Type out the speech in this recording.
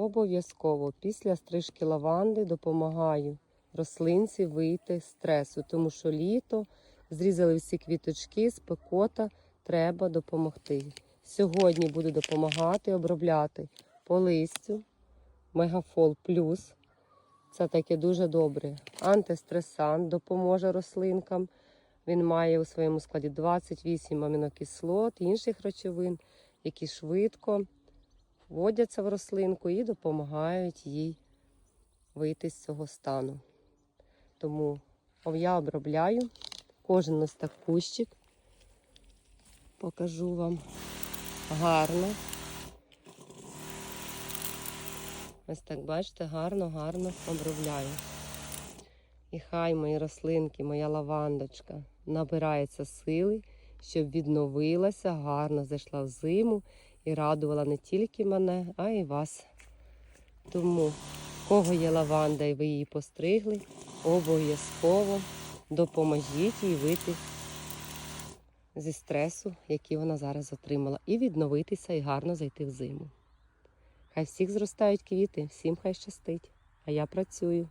Обов'язково після стрижки лаванди допомагаю рослинці вийти з стресу, тому що літо зрізали всі квіточки, спекота, треба допомогти. Сьогодні буду допомагати обробляти по листю Мегафол Плюс. Це таке дуже добре. Антистресант допоможе рослинкам. Він має у своєму складі 28 амінокислот, інших речовин, які швидко вводяться в рослинку і допомагають їй вийти з цього стану. Тому я обробляю кожен ось так кущик. Покажу вам гарно. Ось так, бачите, гарно, гарно обробляю. І хай мої рослинки, моя лавандочка набирається сили, щоб відновилася, гарно зайшла в зиму і радувала не тільки мене, а й вас. Тому, кого є лаванда і ви її постригли, обов'язково допоможіть їй вийти зі стресу, який вона зараз отримала, і відновитися і гарно зайти в зиму. Хай всіх зростають квіти, всім хай щастить. А я працюю.